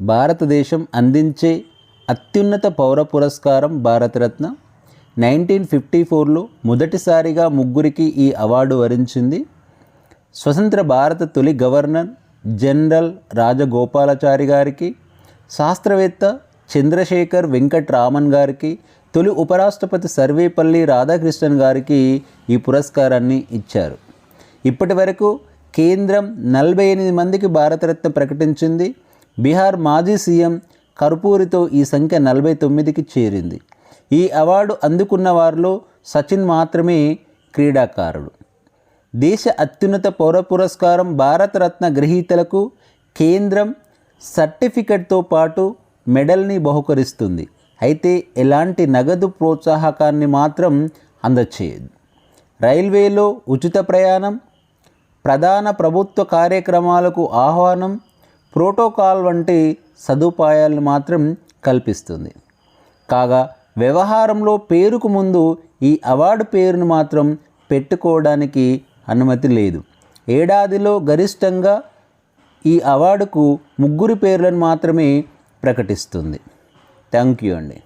భారతదేశం అందించే అత్యున్నత పౌర పురస్కారం భారతరత్న. నైన్టీన్ ఫిఫ్టీ ఫోర్లో మొదటిసారిగా ముగ్గురికి ఈ అవార్డు వరించింది. స్వతంత్ర భారత తొలి గవర్నర్ జనరల్ రాజగోపాలాచారి గారికి శాస్త్రవేత్త చంద్రశేఖర్ వెంకట్ రామన్ గారికి తొలి ఉపరాష్ట్రపతి సర్వేపల్లి రాధాకృష్ణన్ గారికి ఈ పురస్కారాన్ని ఇచ్చారు. ఇప్పటి వరకు కేంద్రం నలభై ఎనిమిది మందికి భారతరత్న ప్రకటించింది. బీహార్ మాజీ సీఎం కర్పూరితో ఈ సంఖ్య నలభై తొమ్మిదికి చేరింది. ఈ అవార్డు అందుకున్న వారిలో సచిన్ మాత్రమే క్రీడాకారుడు. దేశ అత్యున్నత పౌర పురస్కారం భారతరత్న గ్రహీతలకు కేంద్రం సర్టిఫికెట్తో పాటు మెడల్ని బహుకరిస్తుంది. అయితే ఎలాంటి నగదు ప్రోత్సాహకాన్ని మాత్రం అందచేయదు. రైల్వేలో ఉచిత ప్రయాణం ప్రధాన ప్రభుత్వ కార్యక్రమాలకు ఆహ్వానం ప్రోటోకాల్ వంటి సదుపాయాలను మాత్రం కల్పిస్తుంది. కాగా వ్యవహారంలో పేరుకు ముందు ఈ అవార్డు పేరును మాత్రం పెట్టుకోవడానికి అనుమతి లేదు. ఏడాదిలో గరిష్టంగా ఈ అవార్డుకు ముగ్గురు పేర్లను మాత్రమే ప్రకటిస్తుంది. థ్యాంక్ యూ అండి.